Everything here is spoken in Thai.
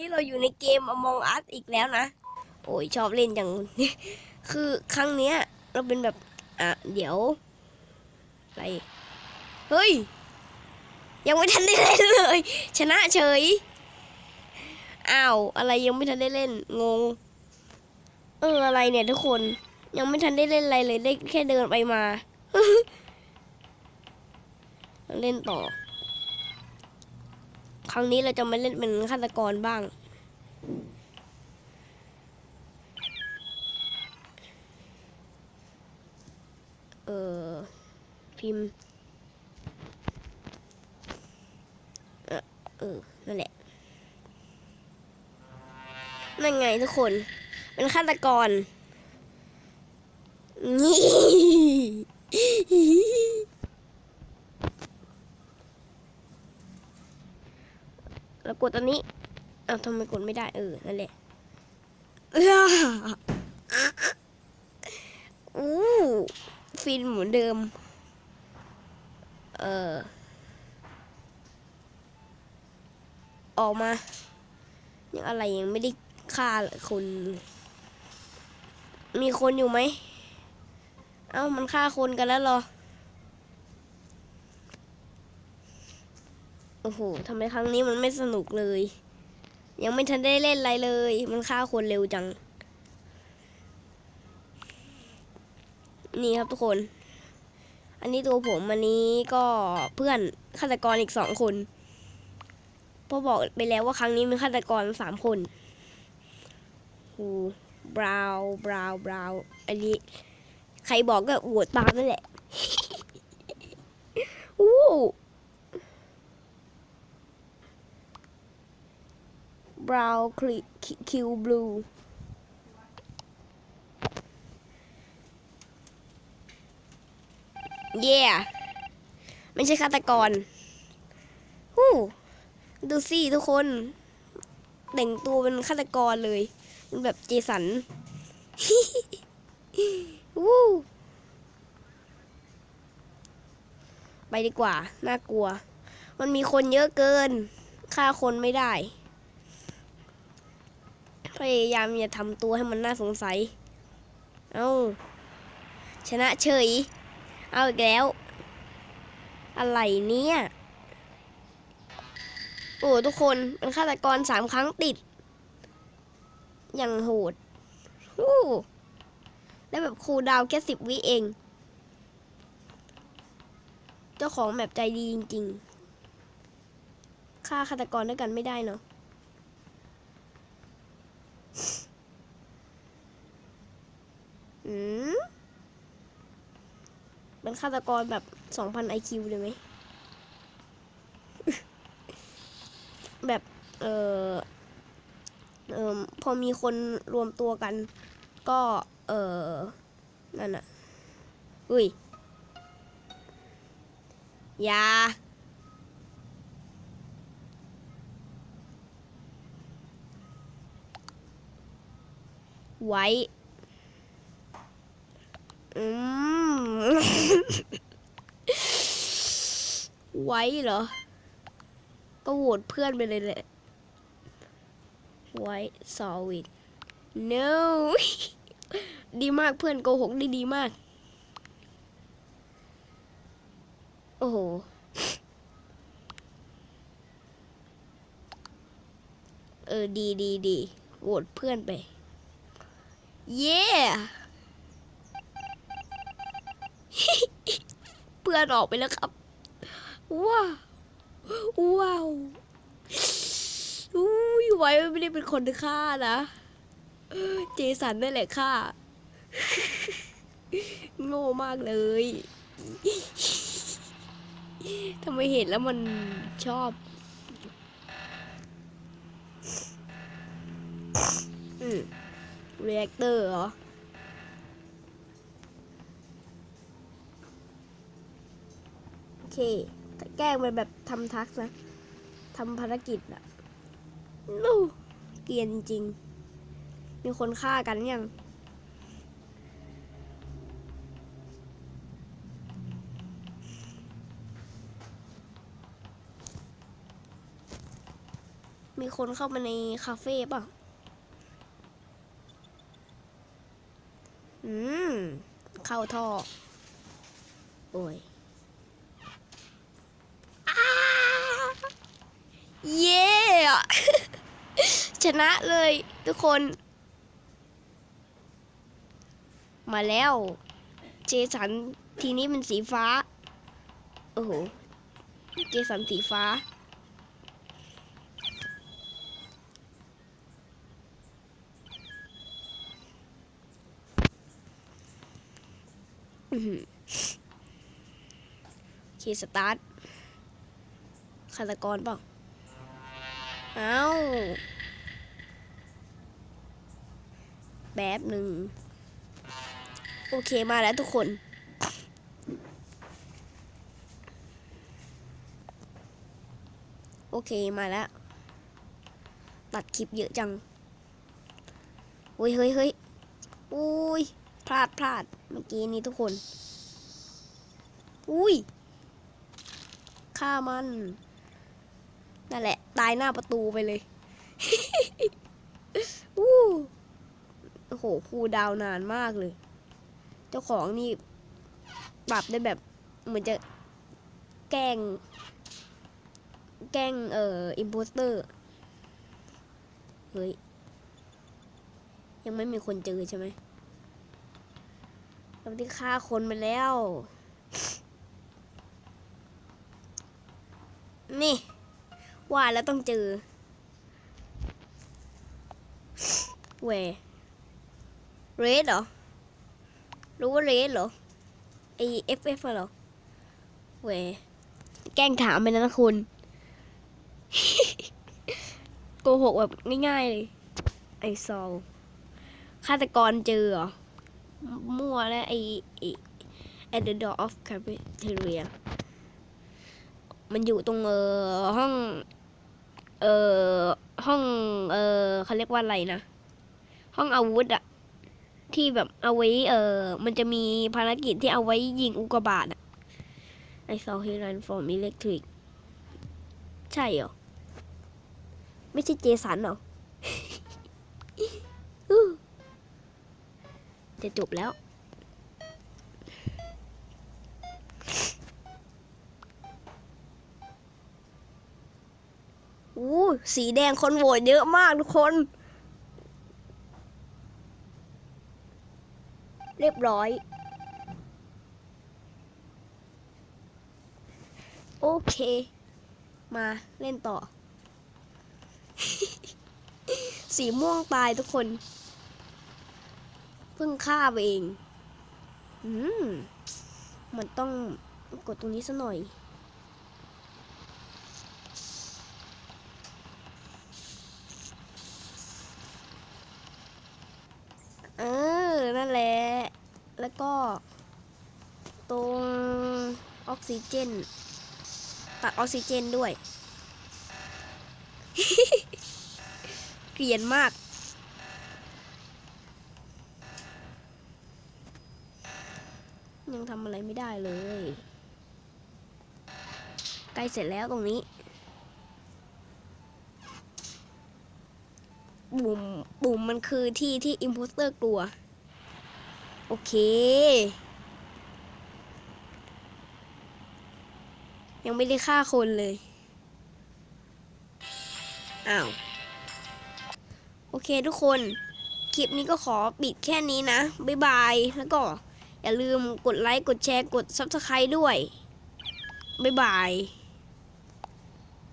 นี่เราอยู่ในเกม Among Us อีกแล้วนะ โอ้ยชอบเล่นอย่างนี้คือครั้งเนี้ย เราเป็นแบบ อะ เดี๋ยวอะไรเฮ้ย ยังไม่ทันได้เล่นเลย ชนะเฉย อ้าว อะไรยังไม่ทันได้เล่น งง เออ อะไรเนี่ยทุกคน ยังไม่ทันได้เล่นอะไรเลย ได้แค่เดินไปมา เล่นต่อ ครั้งนี้เราจะมาเล่นเป็นฆาตกรบ้าง เออพิมพ์ เออเออนั่นแหละ นั่นไงทุกคน เป็นฆาตกรนี่ แล้ว กดอันนี้อ้าวทำไมกดไม่ได้เออนั่นแหละอ้าอู้ฟินเหมือนเดิม เออออกมายังอะไรยังไม่ได้ฆ่าคนเลยมีคนอยู่ไหม เอ้ามันฆ่าคนกันแล้วเหรอ โอ้โหทำไมครั้งนี้มันไม่สนุกเลย ยังไม่ทันได้เล่นอะไรเลย มันฆ่าคนเร็วจัง นี่ครับทุกคน อันนี้ตัวผมอันนี้ก็เพื่อนฆาตกรอีกสองคนพราะบอกไปแล้วว่าครั้งนี้มีฆาตกรสามคนฮูบราวบราวบราวอันนี้ ใครบอกก็โหวตตามนั่นแหละ อู้ brown kill blue เย่ไม่ใช่ฆาตกรฮู้ดูสิทุกคน แต่งตัวเป็นฆาตกรเลย เป็นแบบเจสันวู้ไปดีกว่า น่ากลัว มันมีคนเยอะเกิน ฆ่าคนไม่ได้ พยายามอย่าทำตัวให้มันน่าสงสัย เอาชนะเฉย เอาอีกแล้ว อะไรเนี่ย โอ้ทุกคนเป็นฆาตกรสามครั้งติด อย่างโหดฮู้ได้แบบครูดาวแค่สิบวิเอง เจ้าของแบบใจดีจริง ๆ ฆ่าฆาตกรด้วยกันไม่ได้เนาะ อืมเป็นฆาตกรแบบสองพันไอคิวเลยไหม แบบ เออเออพอมีคนรวมตัวกัน ก็ เออนั่นอะอุ้ยยาไว้ ไว้เหรอ ก็โหวตเพื่อนไปเลยแหละ ไว้ solid no ดีมากเพื่อนโกหกได้ดีมาก โอ้โห เออ ดีดีดีโหวตเพื่อนไป เย้ เพื่อนออกไปแล้วครับว้าวว้าวอุ้ยไว้ไม่ได้เป็นคนฆ่านะ เจสันนั่นแหละฆ่า โง่มากเลยทำไมเห็นแล้วมันชอบอืมเรีแอคเตอร์เหรอ โอ เค แกล้งไปแบบทำทักนะทำภารกิจอะนู่เกียนจริง มีคนฆ่ากันยังมีคนเข้ามาในคาเฟ่ป่ะ อืม เข้าท่อ โอ้ยอ้าเย้ ชนะเลยทุกคน มาแล้ว เจสันทีนี้เป็นสีฟ้า โอ้โห เจสันสีฟ้า อื้อหือโอเคสตาร์ทฆาตกรเปล่า เอ้าแบบหนึ่ง โอเคมาแล้วทุกคนโอเคมาแล้ว ตัดคลิปเยอะจังเฮ้ยเฮ้ยเฮ้ยอุ้ยพลาดพลาดเมื่อกี้นี้ทุกคน อุ้ยฆ่ามัน ตายหน้าประตูไปเลยอู้โอ้โหคูดาวนานมากเลย เจ้าของนี่ปรับได้แบบเหมือนจะแกล้ง แกล้งเอ่ออิมโพสเตอร์ เฮ้ย ยังไม่มีคนเจอใช่ไหมเราได้ฆ่าคนไปแล้ว นี่ ว่าแล้วต้องเจอ เวเรดเหรอ รู้ว่าเรดเหรอ ไอเอฟเอฟเหรอ เวแกล้งถามไปนะคุณ โกหกแบบง่ายๆเลย ไอซอลฆาตกรเจอเหรอ มั่วและไอไอ้ at the door of cafeteria มันอยู่ตรงเออห้อง เออห้องเออเขาเรียกว่าอะไรนะ ห้องอาวุธอะที่แบบเอาไว้ เออมันจะมีภารกิจที่เอาไว้ยิงอุกกาบาตอะ I saw he run from electric ใช่เหรอ ไม่ใช่เจสันเหรอจะจบแล้ว อู้ สีแดงคนโหวตเยอะมากทุกคน เรียบร้อย โอเค มาเล่นต่อ สีม่วงตายทุกคน เพิ่งฆ่าไปเอง อืม มันต้องกดตรงนี้ซะหน่อย เออ นั่นแหละ แล้วก็ ตรงออกซิเจน ตัดออกซิเจนด้วย เกลียนมาก ยังทำอะไรไม่ได้เลย ใกล้เสร็จแล้วตรงนี้ปุ่มปุ่มมันคือที่ที่อิมโพสเตอร์กลัว โอเค ยังไม่ได้ฆ่าคนเลย อ้าว โอเคทุกคน คลิปนี้ก็ขอปิดแค่นี้นะ บ๊ายบาย แล้วก็อย่าลืมกดไลค์ กดแชร์ กด Subscribe ด้วย บ๊ายบาย